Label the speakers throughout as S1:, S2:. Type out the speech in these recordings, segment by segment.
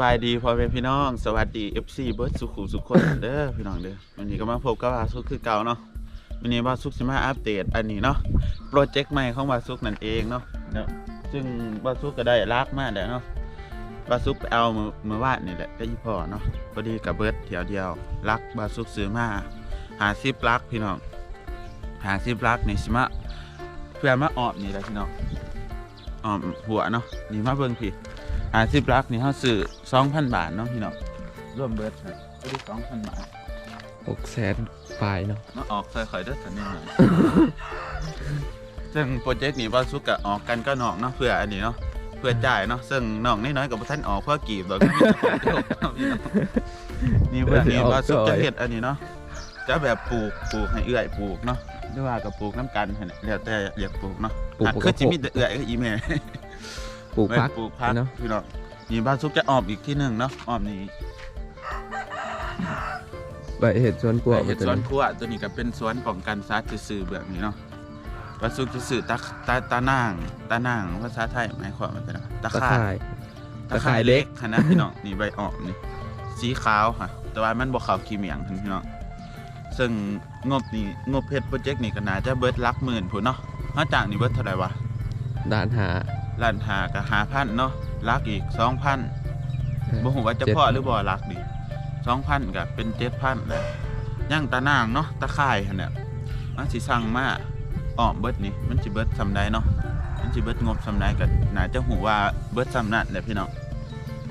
S1: บายดีพ่อแม่พี่น้อง สวัสดี FC เบิร์ดสุขุสุขคนเด้อพี่น้องเด้อวันนี้ก็มาพบกับวาซุกคือเก่าเนาะวันนี้วาซุกจะมาอัปเดตอันนี้เนาะโปรเจกต์ใหม่ของวาซุกนั่นเองเนาะเนาะซึ่งวาซุกก็ได้ลากมาแล้วเนาะวาซุกไปเอามือมือวาดนี่แหละก็ยี่พอเนาะพอดีกับเบิร์ดเดียวเดียวลักวาซุกซื้อมาหาซิปลักพี่น้องหาซิปลักนี่สิมาเพื่อมาออบนี่แหละพี่น้องออมหัวเนาะนี่มาเบิ่งพี่ อาสิบลักนี่เขาซื้อสองพันบาทเนาะพี่น้องร่วมเบิร์ดครับก็ได้สองพันบาท
S2: หกแสนปลายเนาะ
S1: มาออกใส่ข่อยเด้อสันนิษฐานซึ่งโปรเจกต์นี้ว่าสุกกะออกกันก็นอกเนาะเพื่ออันนี้เนาะเพื่อจ่ายเนาะซึ่งน้องน้อยๆกับท่านออกเพื่อกีบเราก็มีแต่เดียวเนาะพี่น้องนี่เพื่อนี้ว่าสุกจะเฮ็ดอันนี้เนาะจะแบบปลูกปลูกให้เอื้อยปลูกเนาะหรือว่ากับปลูกน้ำกันให้เนี่ยแล้วแต่อยากปลูกเนาะ
S2: ปลูก
S1: อะ
S2: ปลูก
S1: คือจิมีแต่เอื้อยกับอีเมล
S2: ปลูกพัก
S1: ปลูกพัก
S2: เนาะ
S1: พี่น้องนี่บ้านซุกจะออมอีกที่หนึ่งเนาะออมนี่
S2: ใบเห็ดสวนกลัว
S1: เห็ดสวนครัวตัวนี้ก็เป็นสวนป้องกันซัดจะสื่อแบบนี้เนาะบ้านซุกจะสื่อตาตาตานางตานางภาษาไทยหมายความว่าเป็นอะไรตะ
S2: ตะ
S1: ข่า
S2: ข่ายยตะข่ายเล็ก
S1: ขนาดพี่น้องนี่ใบออกนี่สีขาวค่ะ แต่ว่ามันบ่ขาวขี้เหมียงค่ะพี่น้องซึ่งงบนี่งบเพชรโปรเจกต์นี่ก็น่าจะเบิดหลักหมื่นพุ่นเนาะนอกจากนี่เบิดเท่าไหร่วะ
S2: ด่านหา
S1: ล้านหากับหาพันเนาะลักอีกสองพันบ่ฮู้ว่าจะพอหรือบ่รักดี2,000ก็เป็น7,000แล้วย่างตานางเนาะตะข่ายหั่นน่ะมันสิสั่งมาอ้อมเบิดนี่มันสิเบิดซำใดเนาะมันสิเบิดงบซำใดก็น่าจะฮู้ว่าเบิดซำนั้นแหละพี่น้อง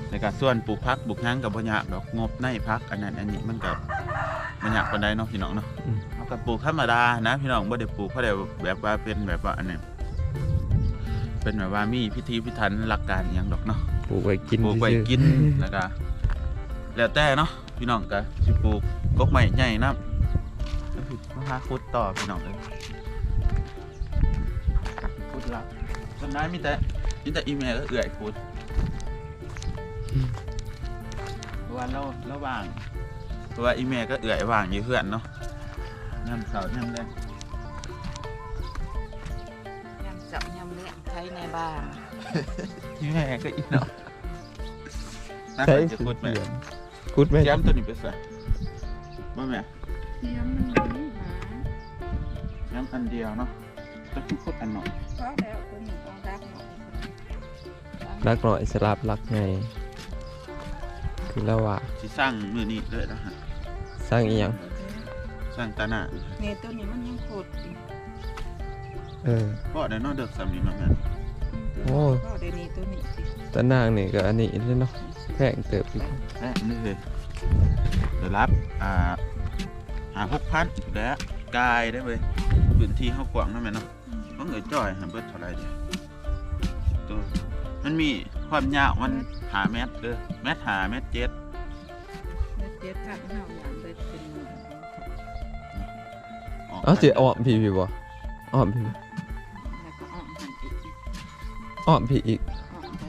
S1: แล้วก็ส่วนปลูกผักปลูกหยังก็บ่ยากดอกงบในผักอันนั้นอันนี้มันก็บ่ยากปานใดเนาะพี่น้องเนาะ
S2: อืม
S1: เอาก็ปลูกธรรมดานะพี่น้องบ่ได้ปลูกเพราะได้แบบว่าเป็นแบบว่าอันนี้ เป็นแบบว่ามีพิธีพิธันหลักการอหยังดอกเนาะ
S2: ปลูกไว้กิน
S1: ปลูกไว้
S2: ซื่อๆ
S1: กินแล้วก็แล้วแต่เนาะพี่น้องก็สิปลูกกกไม้ใหญ่นะแล้วพี่มาหาขุดต่อพี่น้องเลยขุดละส่วนนายมีแต่มีแต่อีเมลก็เอื่อยขุดเพราะว่าเราเราว่างเพราะว่าอีเมลก็เอื่อยว่างอยู่เพื่อนเนาะน้ำเสาน้ำแดง
S3: ยำ จับยำเลี้ยงใช้ในบ้าน
S1: อีเมลก็อีเนาะน่า
S2: ใช้
S1: จะขุดไหม
S2: เสียงคุดไหม
S1: ย้ำตัวนี้ไปใส่บ่แม่
S3: เลี้ยงมันมีหา
S1: ย้ำอันเดียวเนาะต้องโคตรอันหน่อย
S3: เพราะแล้วตัวนี้ต้องรักหน่อย
S2: รักหน่อยสลับรักไงคือแล้วว่า
S1: สิสร้างมือนี้เลยนะฮะ
S2: สร้างอีหยัง
S1: สร้างตาหน้า
S3: นี่ตัวนี้มันยังโคตรอยู่
S2: เออ
S1: พ่อได้นอนเด็กสามีมาแม่น
S2: โอ้
S3: ก็เดี๋ยวนี้ตัวนี้สิ
S2: ตะนางนี่ก็อันนี้เลยเนาะแพงเติบอีก
S1: แม่นี่เลยเดี๋ยวรับอ่าหาหกพันแล้วกายได้เลยพื้นที่เขากว้างนั่นแหละเนาะต้องเงยจ่อยหาเบิดเท่าไหรดีตัวมันมีความยาวมันหาเมตรเด้อเมตรหาเมตรเจ็ด
S3: เด็ดเจ็ดพันเฮาอย่างเด็ดเป็นหมื่น
S1: ก
S2: เอ้าสิอ้อมพี่พี่บ่อ้อมพี่
S3: อ้อม
S2: พี่อีก
S3: อ้อมไป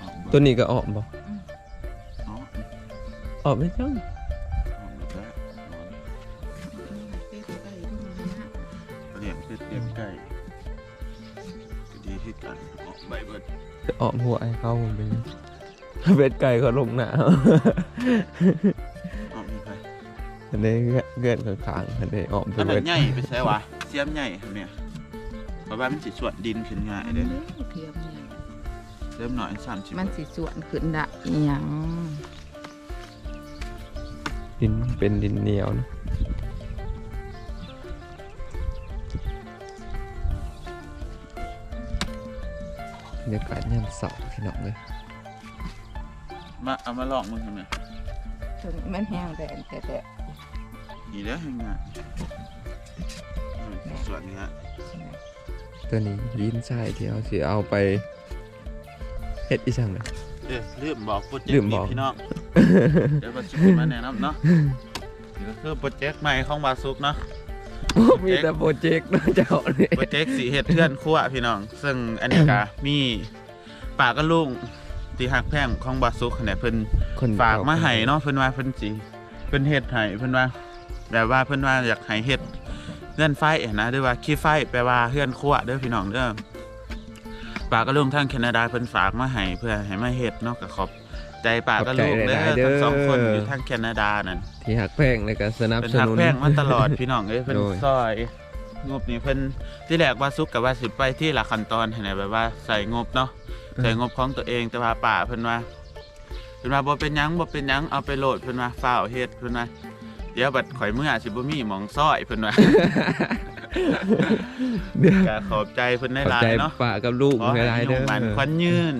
S1: ออก
S2: ตัวนี้ก็อ้อมบ่
S1: อ๋อ
S2: อ้อมไม่จัง
S1: ออกหมดแล้ว
S3: เป็ดไก่ด้วยนะ
S1: เลี้ยงเป็ดเลี้ยงไก่ก็ดีที่กันออกใบเบิด
S2: จะอ้อมหัวให้เขาผมไปเลยเบ็ดไก่เขาลงหนา
S1: ออกมีใคร
S2: อันนี้เกินข้างๆอันนี้อ้อมไป
S1: อันนั้
S2: เบ็ด
S1: นใหญ่ไปใช่วะเสียมใหญ่ครับเนี่ย เพราะว่ามันสิสวนดินขึ้นง่าย
S3: อัน
S1: เด้
S3: นี้เพียงเนี่ย
S1: เริ่มหน่อยสามสิบ
S3: มันสิสวนขึ้นดะอหยัง
S2: ดินเป็นดินเหนียวนะบรรยากาศยามเสาร์พี่น้องเลย
S1: มาเอามาลองมึงทำไม
S3: ถึงมันแห้งแต่แต่แต่
S1: ดีแล้วให้ง่ายเออสวนนี้ฮะ
S2: ตั วนี้ยินใช่ที่เอาสิเอาไปเฮ็ดอีสังเลย
S1: เอ้ยลืมบอกโปรเจก
S2: ลื
S1: ต์
S2: มบ
S1: นี้
S2: อก
S1: พี่น้อง เดี๋ยวมาชิมมาแนะนำเนาะนี่ก็คือโปรเจกต์ใหม่ของบาซุกเนาะ
S2: มีแต่โปรเจกต์นะเจ้าเนี่ย
S1: โปรเจกต์สีเห็ดเพื่อนขั้วพี่น้อง ซึ่งอันนี้ก็มีปากกับลุงที่หักแพงของบาซุกเนี่ยเพิ่น
S2: คน
S1: ฝากมาให้เนาะเพิ่นว่าเพิ่นสิเพิ่นเฮ็ดให้เพิ่นว่าแบบว่าเพิ่นว่าอยากให้เฮ็ด เฮือนไฟนะหรือว่าขี้ไฟแปลว่าเฮือนครัวเด้อพี่น้องเด้อป่าก็ลุงทางแคนาดาเพิ่นฝากมาให้เพื่อให้มาเฮ็ดเนาะก็ขอบใจป่าก็ลุงเด้อทั้งสองคนอยู่ทางแคนาดานั่น
S2: ที่หักแพงในการสนับ
S1: เป็น
S2: ส
S1: หัก
S2: นุน
S1: แพงมาตลอดพี่น้องเอ้ยเพิ่น
S2: โดย
S1: ซอยงบนี่เพิ่นที่แรกว่าซุกกับว่าสิไปที่ละขั้นตอนให้ไหนแบบว่าใส่งบเนาะใส่งบของตัวเองแต่ว่าป่าเพิ่นว่าเพิ่นว่าบ่เป็นหยังบ่เป็นหยังเอาไปโหลดเพิ่นว่าฟ้าวเฮ็ดเพิ่นว่า เดี๋ยวบัดข่อยเมื่อสิบ่มีหมองซอยเพิ่นว่า
S2: เดี๋ยว
S1: ก็ขอบใจเพิ่นได้
S2: ขอบ
S1: หลา
S2: ใจ
S1: ยเนาะ
S2: ป้ากับลูก
S1: ขอให้
S2: หลาย
S1: อา
S2: ๆ
S1: ยุ
S2: เด้อ
S1: มันควันยืน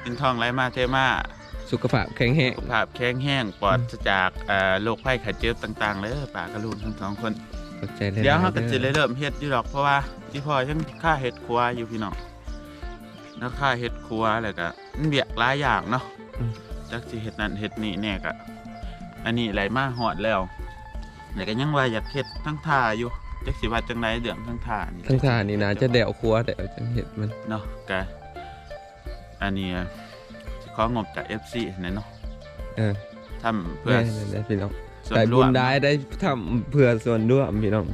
S1: เป็นทองไหลมาเทมา
S2: สุขภาพแข็งแรง
S1: สุขภาพแข็งแรงปลอดจากเอ่อโรคภัยไข้เจ็บต่างๆเลยป่ากระลูนทั้งสองคน
S2: ขอบใจหลายๆ
S1: เดี๋ยวเขาก็จะ
S2: ด้อ
S1: ได้เริ่มเฮ็ดอยู่ดอกเพราะว่าที่พ่อยังค่าเฮ็ดครัวอยู่พี่น้องแล้วค่าเฮ็ดครัวอะไรก็มันเบียกหลายอย่างเนาะจักสิเฮ็ดนั่นเฮ็ดนี่แน่ก็อันนี้ไหลมาฮอดแล้ว แต่ก็ยังว่าอยากเฮ็ดทั้งท่าอยู่จักสิว่าจังไดเรื่องทั้งท่านี่
S2: ทั้งทานนี่นะจะแดวครัวแดวจังเห็ดมัน
S1: เนาะก็อันนี้สิของบจาก FC นั่นเนาะ
S2: เออ
S1: ทำเพื่อ
S2: แม่นั่นแหละพี่น้อง
S1: ส่วน
S2: แต่
S1: ร
S2: บุ
S1: ว
S2: ญ
S1: ม
S2: ได้ได้ทำเพื่อส่วนร่วมพี่น้อง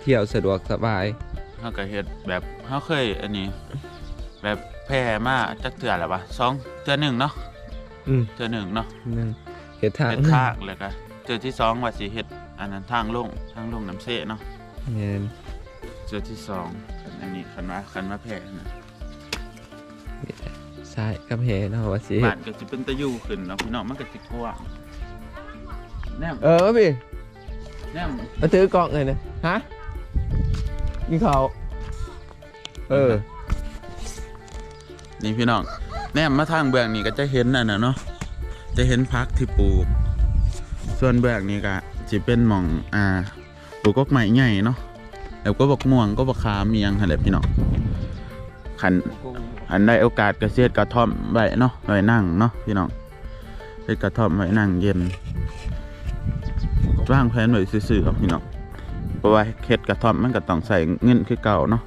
S2: เที่ยวสะดวกสบาย
S1: เขาก็เฮ็ดแบบเขาเคยอันนี้ แบบแพร่มาจักเทื่อแล้ววะสองเทื่อหนึ่งเนาะ
S2: อืม
S1: เทื่อหนึ่งเนาะ
S2: นั่นเห็ดทาง
S1: เฮ็ดทางแล้วก็ เทื่อที่สองว่าสิเฮ็ดอันนั้นทางลงทางลงน้ำเสเนาะ
S2: แม่น
S1: เทื่อที่สองอันนี้คันว่าคันว่าแพร่นะ
S2: ใช่กับเฮเนาะว่าสิ
S1: บ้านก็สิเป็นตะยูขึ้นเนาะพี่น้องมันก็สิกว้างแนม
S2: เออพี่
S1: แนม
S2: มาถือกล่องเลยนะฮะกินข้าวเออ
S1: นี่พี่น้องแนมมาทางเบื้องนี่ก็จะเห็นนั่นน่ะเนาะจะเห็นพักที่ปลูก ส่วนเบื้องนี้ก็สิเป็นหม่องอ่าปลูกกกใหม่ใหญ่เนาะแล้วก็บอกม่วงก็บอกขาเมียงหั่นแหละพี่น้องขันอันได้โอกาสก็เสียดกระท่อมไว้เนาะไว้นั่งเนาะพี่น้องเฮ็ดกระท่อมไว้นั่งเย็นวางแผนไว้ซื่อๆครับพี่น้องเพราะว่าเฮ็ดกระท่อมมันก็ต้องใส่เงินคือเก่าเนาะ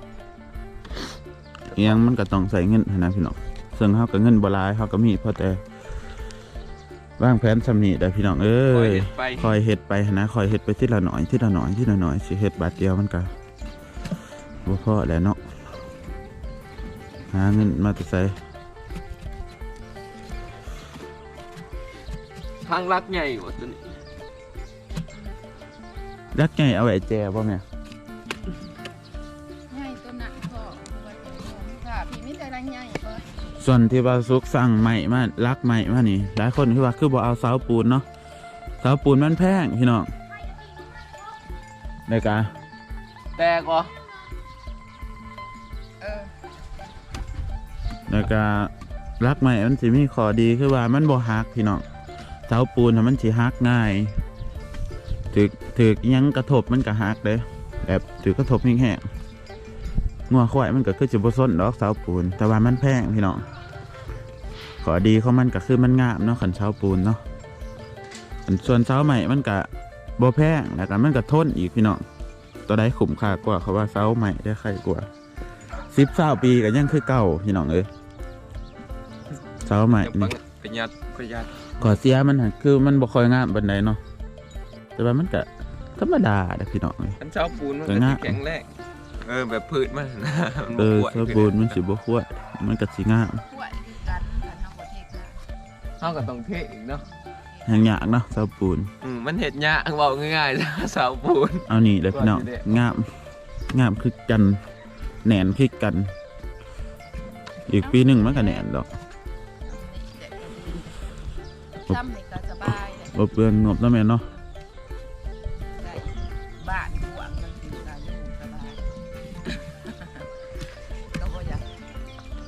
S1: อิหยังมันก็ต้องใส่เงินนะพี่น้องซึ่งเฮาก็เงินบลายเฮาก็มีพอแต่ วางแผนสำนีได้พี่น้องเอ้ย
S2: ไป
S1: คอยเฮ็ดไปหั้นนะคอยเฮ็ดไปทีละหน่อยทีละหน่อยทีละหน่อยสิเฮ็ดบาทเดียวมันก็บ่พอแหล้วเนาะหาเงินมาแต่ไส
S2: ทางลักใหญ่กว่าตัวนี้
S1: ยักษ์ใหญ่เอาไว้แจบ่แม่
S3: พี่มีแต่รังใหญ่เบิด
S1: ส่วนที่ว่าสุกสั่งใหม่มาลักใหม่มานี่หลายคนคือว่าคือบ่เอาเสาปูนเนาะเสาปูนมันแพงพี่น้องได้กะ
S2: แตกเหรอ
S3: เออ
S1: ได้กะลักใหม่มันสิมีข้อดีคือว่ามันบ่หักพี่น้องเสาปูนน่ะมันสิหักง่ายถึกถึกอิหยังกระทบมันก็หักเด้แบบถึกกระทบแห้งๆ งัวควายมันก็คือสิบ่ซนดอกเสาปูน แต่ว่ามันแพงพี่น้องขอดีของมันก็คือมันงามเนาะขันเสาปูนเนาะส่วนเสาใหม่มันก็บ่แพงแล้วก็มันก็ทนอีกพี่น้องตัวใดคุ้มค่ากว่าเขาว่าเสาใหม่ได้ใครกว่าสิบเสาปีก็ยังคือเก่าพี่น้องเอ้ยเสาใหม่นี่
S2: ประหยัดประหยัด
S1: ก่อเสียมันคือมันบ่ค่อยงามบันไดเนาะแต่ว่ามันก็ธรรมดาเด้อพี่น้องเอ้ย
S2: อันเช้าปูนมันก็
S1: ง่า
S2: แข็งแรง เออแบบพืชมันนะมัน
S1: เออ
S2: บ่ปวด
S1: สบูรณ์มันสิบ่ควรมันก็สิงาม
S3: ขวดคือกันกันทั้งหมดเทศนะ
S2: เฮาก็ต้องเทอีกเนาะ
S1: แห่งยากเนาะสปูน
S2: อืมมันเห็ดยากเว้าง่ายๆจ้ะเสาปูน
S1: เอานี่เลยพี่น้อง
S2: ว่าสิได้
S1: งามงามคือกันแหนนคือกัน อีกปีหนึงมันก็แหนนดอก
S3: ซ้ำนี่ก็สบายเลย
S1: บ่เปลืองงบเนาะแม่เนาะ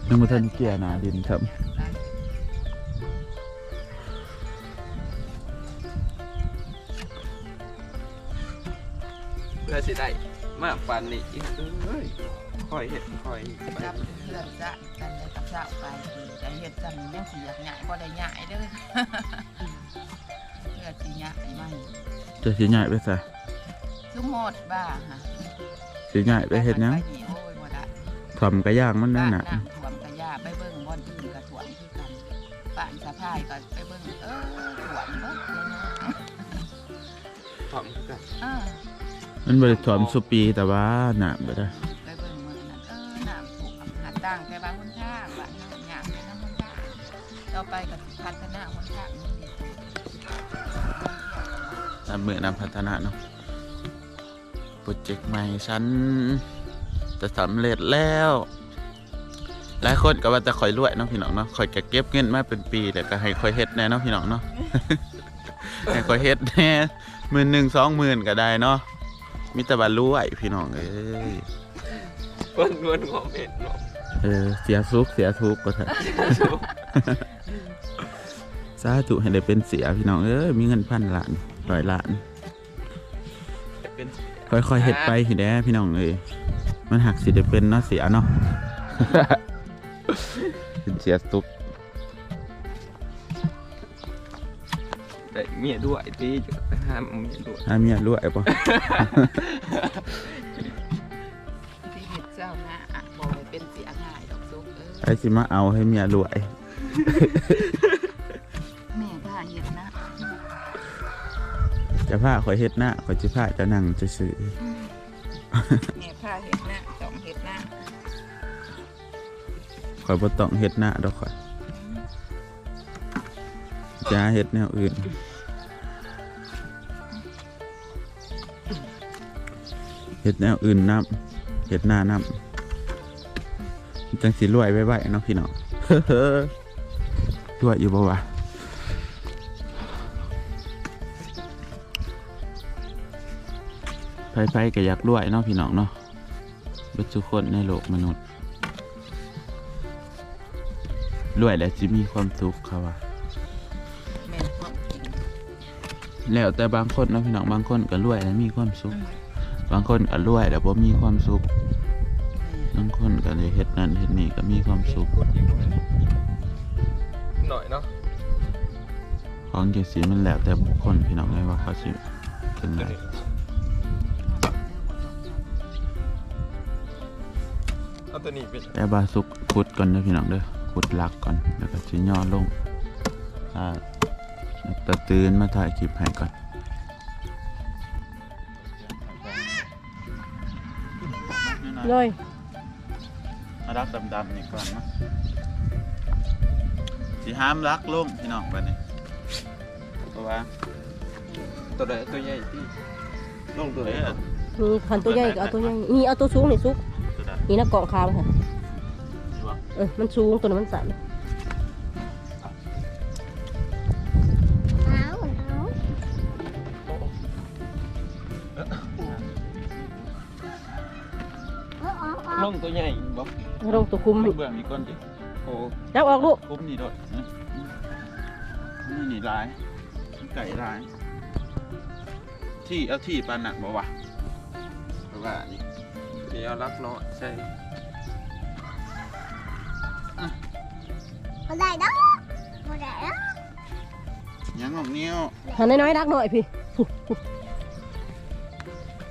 S3: ยั
S1: งบ่ทันเกลี่ยหน้าดินครับ
S2: เพื่อสิได้มาปานนี้อีกเอ้ยค่อยเฮ็ดค่อยไป
S3: จับเพื่อนจะกันได้กับเจ้าไปแต่เฮ็ดจังยังสิอยากหยายบ่ได้หยายเด้อเพื่อสิหยายมัน
S1: จะสิย้ายไปซะ
S3: ซุหมดบ้าฮะ
S1: สิย้ายไปเฮ็ดหยัง
S3: ไปนี่โอ้ยบ่ได้
S1: ถ่อมกระย่างมันนั่น
S3: บ้า
S1: น่ะ
S3: บ้านสะพายก็ไปเบิ่งเออถ่วมเบิดเลยนะ
S2: พร้อมกัน
S3: เออ
S1: มันบ่ได้ถ่อมสุปีแต่ว่าหน้ำบ่ได้
S3: ไปเบิ่งเมืองนั้นเออน้ำท่วมหาดต่างแต่บางคนทต่อไปก็สิพัฒนาหนทางมันดี
S1: ตามมือนำพัฒนาเนาะโปรเจกต์ใหม่ฉันจะสำเร็จแล้ว หลายคนก็ว่าจะคอยรวยเนาะพี่น้องเนาะคอยก็เก็บเงินมาเป็นปีแต่ก็ให้คอยเฮ็ดแน่เนาะพี่น้องเนาะ ให้คอยเฮ็ดแน่หมื่นหนึ่งสองหมื่นก็ได้เนาะมีแต่ว่ารวยพี่น้องเอ้ย
S2: เพิ่นเพิ่นงอมเห็นเนาะ
S1: เออเสียสุขเสียทุกข์ก็เถอะสาธุให้ได้เป็นเสียพี่น้องเอ้ยมีเงินพันล้านร้อยล้าน
S2: เป็น
S1: ค่อยๆเฮ็ดไปทีแด้พี่น้องเอ้ยมันหักสิได้เป็นเนาะเสียเนาะ เป็นเสียสุข
S2: ได้เมียด้วยตีจะไปห้ามเมียด้วย
S1: ถ้าเมียรวยป่ะ
S3: ชีวิตเจ้าหน้าอะบอกเลยเป็นเสียง่ายดอกซุกเออ
S1: ไอ้สิมาเอาให้เมียรวย
S3: แม่ผ้าเห็ดนะ
S1: จะพาข่อยเฮ็ดหน้าข่อยสิพาเจะนั่งจะซื้อ ข่อยบ่ต้องเฮ็ดหน้าดอกข่อยจะเฮ็ดแนวอื่นเฮ็ดแนวอื่นนํเฮ็ดหน้านํจังสิรวยไว้ๆเนาะพี่น้องรวยอยู่บ่วะไผๆก็อยากรวยเนาะพี่น้องเนาะเบิดทุกคนในโลกมนุษย์ รวยแล้วจะมีความสุขเขาว่า
S3: แม่ความจริง
S1: แล้วแต่บางคนเนาะพี่น้องบางคนก็รวยแล้วมีความสุข บางคนก็รวยแล้วบ่มีความสุข บางคนก็เลยเฮ็ดนั่นเฮ็ดนี่ก็มีความสุข
S2: หน่อยเนาะ
S1: ของจังซี่มันแล้วแต่บุคคลพี่น้องเลยว่าเขาสิเป็นไง
S2: เอาตัวนี้ไป
S1: แต่บาสุกขุดก่อนเด้อพี่น้องเด้อ ขุดหลักก่อน แล้วก็สิย่อลงอ่าตะตื่นมาถ่ายคลิปให้ก่อน
S4: เลย
S1: มารักดำๆนี่ก่อนนะสิห้ามรักลงพี่น้องบัดนี้เพราะว่า
S2: ตัวใดตัวใหญ่ที่
S1: ลงตัวเอ้ย
S4: มีขันตัวใหญ่ก็เอาตัวใหญ่นี่เอาตัวสูงนี่ซุก
S1: ตัวใด
S4: นี่นะกล่องคามค่ะ
S1: สิบ่
S4: เออมันสูงตัวนั้นมันสั่น
S2: ลงตัวใหญ่บ่
S4: ลงตัวคุม
S1: เบื้องอีกคนดิ
S2: โอ้
S4: จับออกลูก
S1: คุ้มนี่ด้วยนะนี่นี่ร้าย ไก่ร้าย ที่เอาที่ปานหนักบ่วะเพราะว่านี่
S2: เดี๋ยวรักเนาะใช่
S5: บ่ได้ดอกบ่ได้ดอก
S1: ยังงงเนี้ยว
S4: หันน้อยๆดักหน่อยพี่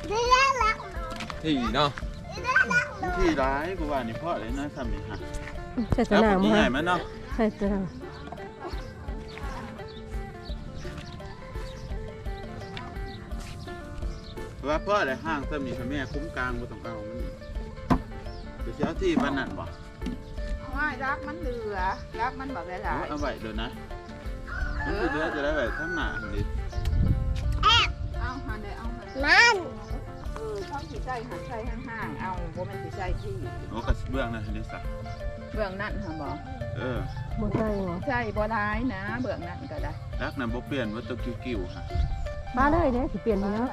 S5: ได้แล้วล่ะ
S2: ที่เนาะ
S1: ที่ร้ายกูว่านี่พ่อเลยนะทำนี่ฮะ
S4: ใส่ส
S1: แล้ว
S4: นา
S1: ค
S4: ม
S1: นนี้
S4: มา
S1: ใหญ่ไหมเนาะ
S4: ใส่สนาม
S1: เพราะว่าพ่อเลยห้างทำนี่ทำแม่คุ้มกลางกูต้องเก่ามันนี่เดี๋ยวสิเอาที่ปานนั่นบ่
S3: ว่ารักมันเหลือ รักมันแบบหลาย
S1: เอาไว้เดี๋ยวนะมันคือเดือจะได้ไว้ทั้งหน้าหั่นดิ
S3: ๆเอาหันเลยเอาหัน
S5: นั่น
S3: เออเขาสิใส่หันใส่ห่างๆเอาบ่แม่นสิใส่ที่
S1: โอ้กระเบื้องนะเห็นดิสัก
S3: เบื้องนั่นค่ะบอก
S1: เออ
S4: บนใส่เหรอ
S3: ใช่บ่ได้นะ เบื้องนั่นก็ได้
S1: รักนั้นบ่เปลี่ยนว่าตัวกิ้วๆฮะ
S4: มาเลยเนี่ยสิเปลี่ยนไปเนาะ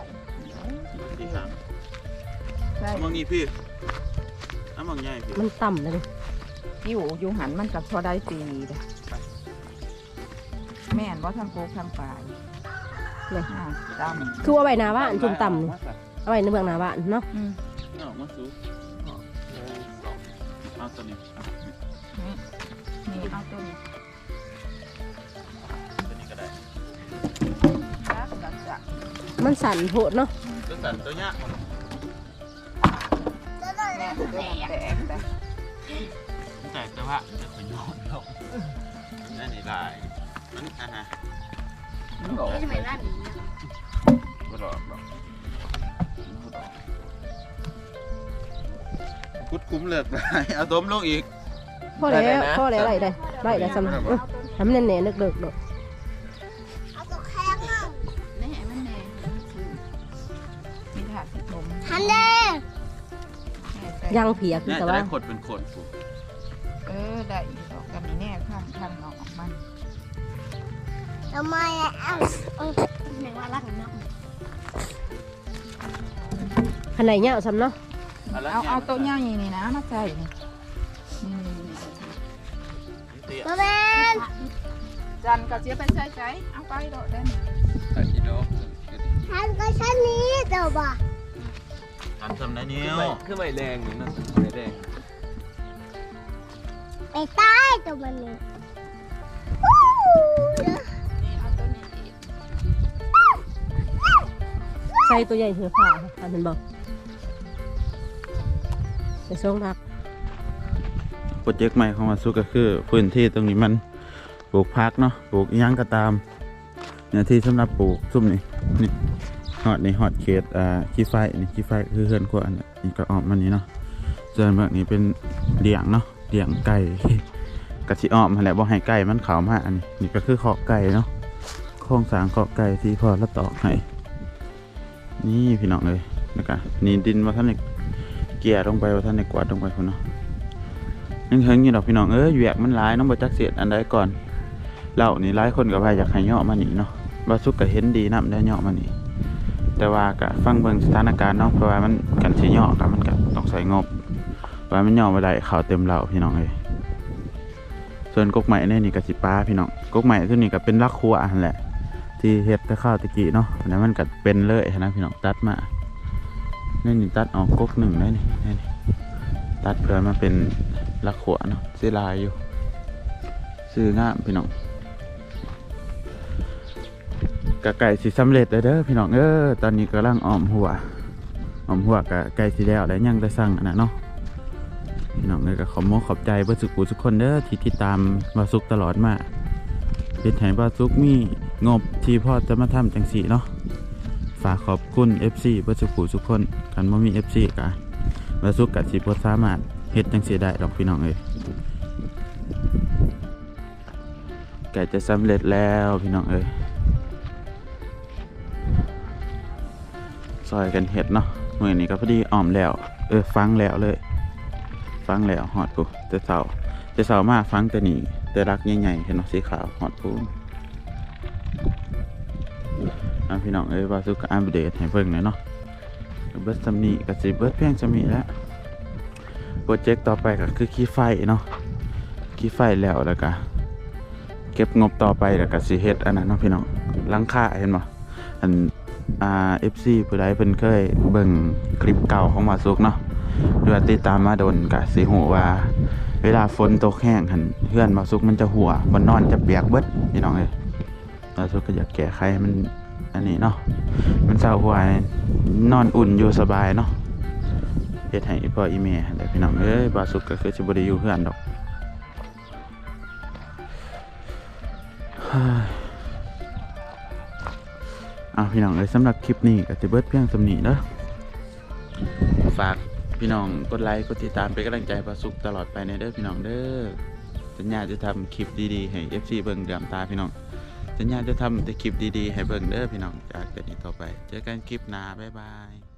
S1: ที่ห้าง
S3: ใช่
S1: เอามองนี่พี่เอามองใหญ่พี่
S4: มันต่ำเลย
S3: อยู่อยู่หันมันกับพอได้ปีเด้อแม่นบ่ทำโกกทำปลาย
S4: เลย
S3: อ่าดำ
S4: คือว่าใบหนาบ้านจุ่มต่ำนี่เอาไว้ในเบื้องหน้าบ้านเนาะ
S3: อืม
S1: เอาออกมาสูเอาตัวนี้เอา
S3: นี่เอาตัวนี้
S1: ตัวนี้ก็ได้
S3: รักกัจะ
S4: มันสั่นโหดเนาะ
S1: ตัวสันตัวเนี้ย
S3: แม่ตัวมันแตกแต่
S1: แต่แต่ว่าจะขยอนลงนั่นนี่ลายมันอะฮะ
S3: มันบอก
S5: ทำไมบ้านนี้
S1: บ่ดอกดอกบ่ดอกคุดคุ้มเลิกได้เอาต้มลงอีก
S4: พ่อแล้วพ่อแล้วไรได้ไรได้สำหรับเออทำแน่นๆเด็กๆดอก
S5: เอาตัวแข้งอะ
S3: แน่มันแน่มีถาดสิผม
S5: ทันเด้
S3: แน่ใจ
S4: ยังเผียคือ
S1: น่า
S4: แต่ว่า
S1: ขดเป็นขดกู
S3: เออได้อีกดอกกันนี่แน่ข้างข้างออกมัน
S5: ทำไมอะเอาเอาไหนว่ารักกันเนาะ
S4: ขนาดเงาซ้ำเนาะ
S3: เอาเอาตัวใหญ่นี่นะมาใส่นี่นี่นี่นี่
S5: มาแม่น
S3: จันก็เสียไปใส่ใจเอาไปโดดเด่น
S5: ทันก็ชั้นนี้เดี๋ยวบ่
S1: ทำทำได้นิ้ว
S2: คือไม่แรงนี่นะไม่แรง
S5: ไปใต้ตัวมันนี่วู้
S3: นี่เอาตัวนี้อีก
S4: ใส่ตัวใหญ่เถือผ่าค่ะเป็นบอกไปส่งรัก
S1: โปรเจกต์ใหม่ของมาสุก็คือพื้นที่ตรงนี้มันปลูกพักเนาะปลูกอิหยังก็ตามเนี่ยที่สำหรับปลูกซุ่มนี่นี่ฮอดนี่ฮอดเขตอ่าขี้ไฟนี่ขี้ไฟคือเฮือนกว่าอันนี้นี่ก็ออกมานี่เนาะส่วนแบบนี้เป็นเลี้ยงเนาะ เลี้ยงไก่กะสิอ้อมแหละบ่ให้ไก่มันข้ามากอันนี้นี่ก็คือขอกไก่เนาะโครงสร้างขอกไก่ที่พอละตอกให้นี่พี่น้องเลยนะคะนี่ดินว่าท่านเกลี่ยลงไปว่าท่านกวาดลงไปพุ่นเนาะยังเฮงอยู่ดอกพี่น้องเอ้ยแหวกมันหลายน้องบ่จักเสียดอันใดก่อนเล่านี่หลายคนก็ว่าอยากให้เหาะมานี่เนาะว่าสุกก็เห็นดีนำได้เหาะมานี่แต่ว่าก็ฟังเบิ่งสถานการณ์เนาะเพราะว่ามันกันสิเหาะก็มันก็ต้องใช้งบ ว่ามันเหาะบ่ได้ขาวเต็มเหล่าพี่น้องเอ้ยส่วนกกใหม่เนี่ยนี่ก็สิปลาพี่น้องกกใหม่ตัวนี้ก็เป็นลักครัวอันแหละ ที่เฮ็ดแต่ข้าวตะกี้เนาะอันนั้นมันก็เป็นเลยนะพี่น้องตัดมานี่นี่ตัดออกกกหนึ่งได้นี่นี่นี่ตัดเพื่อมาเป็นลักขวเนาะซื้อลายอยู่ซื้องามพี่น้องกะไก่สิสำเร็จแล้วเด้อพี่น้องเออตอนนี้กำลังอ้อมหัวอ้อมหัวกะไก่สิแล้วแล้วยังได้สั่งอันนั้นเนาะ พี่น้องเลยก็ขอมขอบใจเพื่อสุขุทุกคนเด้อที่ติดตามบาซุกตลอดมาเป็นให้บาซุกมีงบที่พ่อจะมาทำจังสีเนาะฝากขอบคุณ FC เพื่อสุขุทุกคนกันว่ามี FC กะบาซุกกะสิบ่สามารถเฮ็ดจังสีได้ดอกพี่น้องเอ้ยก่จะสำเร็จแล้วพี่น้องเอ้ยซอยกันเฮ็ดเนาะเมื้อนี้ก็พอดีอ้อมแล้ว เออฟังแล้วเลย ฟังแล้วฮอดปูแต่เช้าแต่เช้ามาฟังแต่นี่แต่รักใหญ่ๆเห็นเนาะสีขาวฮอดปูเอาพี่น้องเอ้ยว่าสุกอัปเดตให้เบิ่งหน่อยเนาะเบิดซำนี้ก็สิเบิร์ดเพียงซำนี้แล้วโปรเจกต์ต่อไปก็คือขี้ไฟเนาะขี้ไฟแล้วแล้วก็เก็บงบต่อไปแล้วก็สิเฮ็ดอันนั้นเนาะพี่น้องลังคาเห็นบ่อันอ่า FC ผู้ใดเพิ่นเคยเบิ่งคลิปเก่าของมาสุกเนาะ หรือว่าติดตามมาโดนก็สิฮู้ว่า เวลาฝนตกแห้งหันเพื่อนมาสุกมันจะหัวบ่นอนจะเปียกเบิดพี่น้องเอ้ยมาสุกก็อยากแก้ไขมันอันนี้เนาะมันเศร้าหัวนอนอุ่นอยู่สบายเนาะเฮ็ดให้พ่ออีแม่แต่พี่น้องเอ้ยบาสุกก็คือสิบ่ได้อยู่เพื่อนดอกอ้าพี่น้องเอ้ยสำหรับคลิปนี้ก็สิเบิดเพียงสำนีเด้อฝาก พี่น้องกดไลค์กดติดตามเป็นกำลังใจประสุขตลอดไปในเด้อพี่น้องเด้อสัญญาจะทำคลิปดีๆให้ FC เบิ่งเดือมตาพี่น้องสัญญาจะทำแต่คลิปดีๆให้เบิ่งเด้อพี่น้องจากแต่นี้ต่อไป เจอกันคลิปหน้าบ๊ายบาย